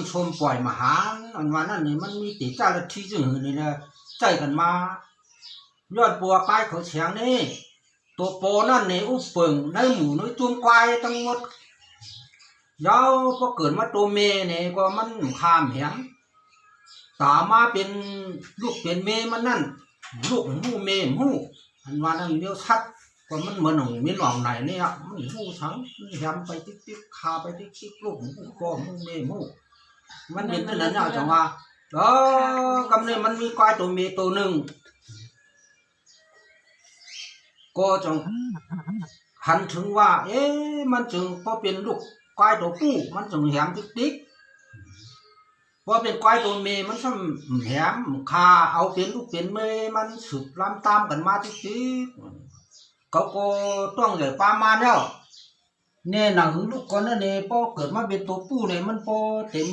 ำชมปล่อยมหาอันว่านั่นนี่มันมีติจ้าละที่จึงนี่นะใจกันมา ยอดบัวกายเขาเฉียงนี่ ตัวโปนั่นนี่อุปเปิงได้หมูน้อยจุ่มควายทั้งหมดยาวพอเกิดมาตัวเมเนี่ยก็มันข้ามเหียงตามมาเป็นลูกเป็นเมมันนั่น ลูกหูเมหูอันว่านั่นเดียวชัดก็มันเหมือนหนองมีหนองไหนเนี่ยมันหูทั้งมันยำไปติ๊กติ๊กคาไปติ๊กติ๊กลูกหูก็หมูเมห มูมันเป็นขนาดนั้นจังว่าเออกำเนิดมันมีควายตัวเมตัวหนึ่งก็จงหันถึงว่า เอ๊ะมันจึงพอเป็นลูกควายตัวผู้มันจึงแหมติ๊กติ๊กพอเป็นควายตัวเมมันช่ำแหมคาเอาเป็นลูกเป็นเมมันสืบลำตามกันมาติ๊กติ๊กเขาก็ต้องใหญ่ปามาแล้วเนี่ยหนังลูกก่อนนั่นเองพอเกิดมาเป็นตัวผู้เนี่ยมันพอเต็ม